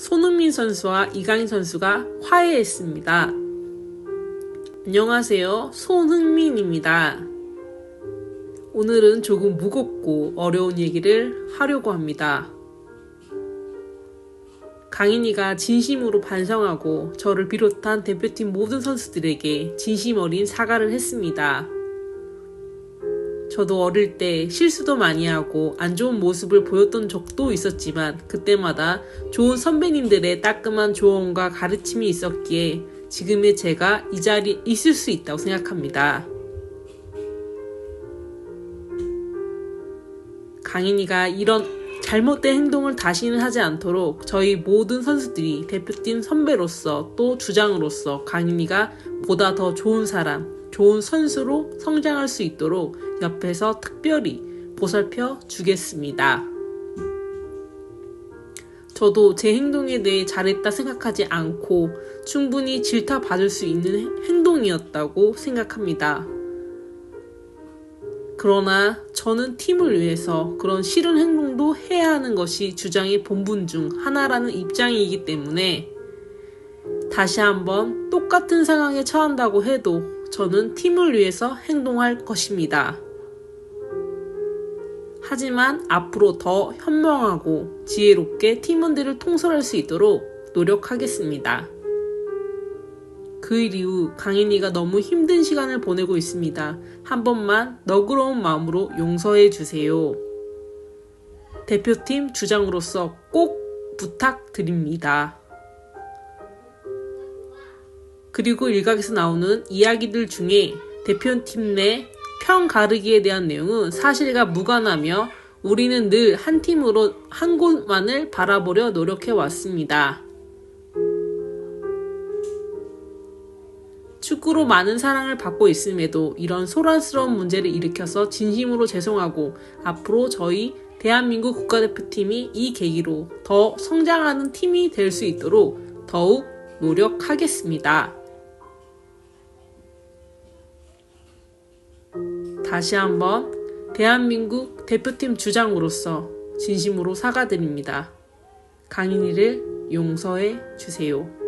손흥민 선수와 이강인 선수가 화해했습니다. 안녕하세요. 손흥민입니다. 오늘은 조금 무겁고 어려운 얘기를 하려고 합니다. 강인이가 진심으로 반성하고 저를 비롯한 대표팀 모든 선수들에게 진심 어린 사과를 했습니다. 저도 어릴 때 실수도 많이 하고 안 좋은 모습을 보였던 적도 있었지만 그때마다 좋은 선배님들의 따끔한 조언과 가르침이 있었기에 지금의 제가 이 자리에 있을 수 있다고 생각합니다. 강인이가 이런 잘못된 행동을 다시는 하지 않도록 저희 모든 선수들이 대표팀 선배로서 또 주장으로서 강인이가 보다 더 좋은 사람, 좋은 선수로 성장할 수 있도록 옆에서 특별히 보살펴 주겠습니다. 저도 제 행동에 대해 잘했다 생각하지 않고 충분히 질타 받을 수 있는 행동이었다고 생각합니다. 그러나 저는 팀을 위해서 그런 싫은 행동도 해야 하는 것이 주장의 본분 중 하나라는 입장이기 때문에 다시 한번 똑같은 상황에 처한다고 해도 저는 팀을 위해서 행동할 것입니다. 하지만 앞으로 더 현명하고 지혜롭게 팀원들을 통솔할 수 있도록 노력하겠습니다. 그 이후 강인이가 너무 힘든 시간을 보내고 있습니다. 한 번만 너그러운 마음으로 용서해 주세요. 대표팀 주장으로서 꼭 부탁드립니다. 그리고 일각에서 나오는 이야기들 중에 대표팀 내 편 가르기에 대한 내용은 사실과 무관하며 우리는 늘 한 팀으로 한 곳만을 바라보려 노력해 왔습니다. 축구로 많은 사랑을 받고 있음에도 이런 소란스러운 문제를 일으켜서 진심으로 죄송하고 앞으로 저희 대한민국 국가대표팀이 이 계기로 더 성장하는 팀이 될 수 있도록 더욱 노력하겠습니다. 다시 한번 대한민국 대표팀 주장으로서 진심으로 사과드립니다. 강인이를 용서해 주세요.